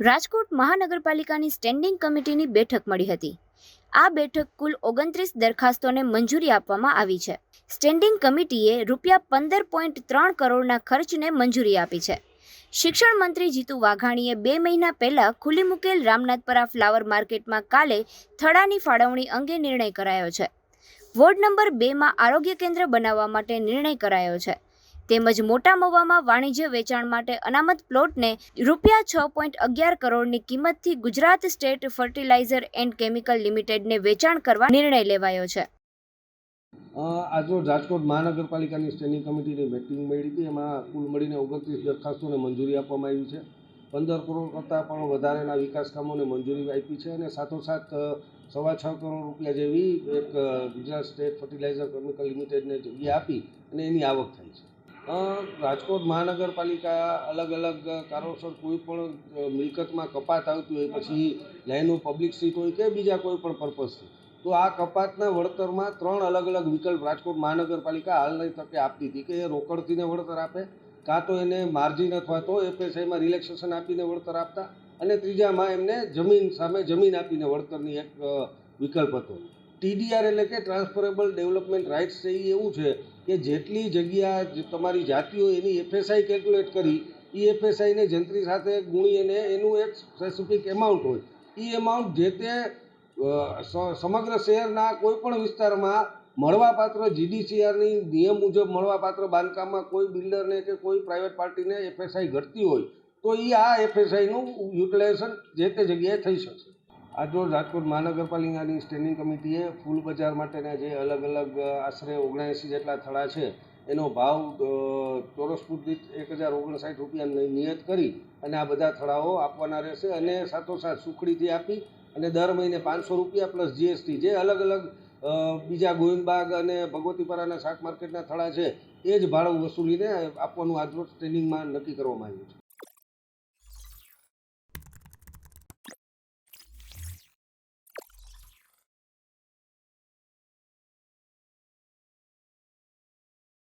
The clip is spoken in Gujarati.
રાજકોટ મહાનગરપાલિકાની સ્ટેન્ડિંગ કમિટીની બેઠક મળી હતી. આ બેઠક કુલ ઓગણત્રીસ દરખાસ્તોને મંજૂરી આપવામાં આવી છે. સ્ટેન્ડિંગ કમિટીએ રૂપિયા પંદર પોઈન્ટ ત્રણ કરોડના ખર્ચને મંજૂરી આપી છે. શિક્ષણ મંત્રી જીતુ વાઘાણીએ બે મહિના પહેલાં ખુલ્લી મૂકેલ રામનાથપરા ફ્લાવર માર્કેટમાં કાલે થડાની ફાળવણી અંગે નિર્ણય કરાયો છે. વોર્ડ નંબર બેમાં આરોગ્ય કેન્દ્ર બનાવવા માટે નિર્ણય કરાયો છે. તેમજ મોટા મવામાં વાણિજ્ય વેચાણ માટે અનામત પ્લોટને રૂપિયા છ પોઈન્ટ અગિયાર કરોડની કિંમતથી Gujarat state fertilizer and chemical લિમિટેડને વેચાણ કરવા નિર્ણય લેવાયો છે. આજરોજ રાજકોટ મહાનગરપાલિકાની સ્ટેન્ડિંગ કમિટીની મિટિંગ મળી હતી. એમાં કુલ મળીને ઓગણત્રીસ દરખાસ્તોને મંજૂરી આપવામાં આવી છે. પંદર કરોડ કરતાં પણ વધારેના વિકાસ કામોને મંજૂરી આપી છે અને સાથોસાથ સવા છ કરોડ રૂપિયા જેવી એક ગુજરાત સ્ટેટ ફર્ટિલાઇઝર કેમિકલ લિમિટેડને જગ્યા આપી અને એની આવક થઈ છે. રાજકોટ મહાનગરપાલિકા અલગ અલગ કારણોસર કોઈ પણ મિલકતમાં કપાત આવતી હોય પછી લાઈનો પબ્લિક સીટ હોય કે બીજા કોઈ પણ પર્પઝથી તો આ કપાતના વળતરમાં ત્રણ અલગ અલગ વિકલ્પ રાજકોટ મહાનગરપાલિકા હાલની તકે આપતી હતી કે એ રોકડથીને વળતર આપે, કાં તો એને માર્જિન અથવા તો એફએસઆઈમાં રિલેક્સેશન આપીને વળતર આપતા અને ત્રીજામાં એમને જમીન સામે જમીન આપીને વળતરની એક વિકલ્પ હતો. ટીડીઆર એટલે કે ટ્રાન્સફરેબલ ડેવલપમેન્ટ રાઇટ્સ છે એ એવું છે કે જેટલી જગ્યા તમારી જાતિ હોય એની એફએસઆઈ કેલ્ક્યુલેટ કરી એ એફએસઆઈને જંત્રી સાથે ગુણી અને એનું એક સ્પેસિફિક એમાઉન્ટ હોય. એ એમાઉન્ટ જે તે સમગ્ર શહેરના કોઈપણ વિસ્તારમાં મળવાપાત્ર જીડીસીઆરની નિયમ મુજબ મળવાપાત્ર બાંધકામમાં કોઈ બિલ્ડરને કે કોઈ પ્રાઇવેટ પાર્ટીને એફએસઆઈ ઘટતી હોય, તો એ આ એફએસઆઈનું યુટિલાઇઝેશન જે તે જગ્યાએ થઈ શકશે આજરોજ રાજકોટ મહાનગરપાલિકાની સ્ટેન્ડિંગ કમિટીએ ફૂલ બજાર માટેના જે અલગ અલગ આશરે ઓગણએંસી જેટલા થળા છે, એનો ભાવ ચોરસ ફૂટ દીઠ એક હજાર ઓગણસાઠ રૂપિયા નિયત કરી અને આ બધા થળાઓ આપવાના રહેશે અને સાથોસાથ સુખડીથી આપી અને દર મહિને પાંચસો રૂપિયા પ્લસ જીએસટી જે અલગ અલગ બીજા ગોવિંદબાગ અને ભગવતીપરાના શાક માર્કેટના થળા છે, એ જ ભાડું વસૂલીને આપવાનું આજરોજ ટ્રેનિંગમાં નક્કી કરવામાં આવ્યું છે.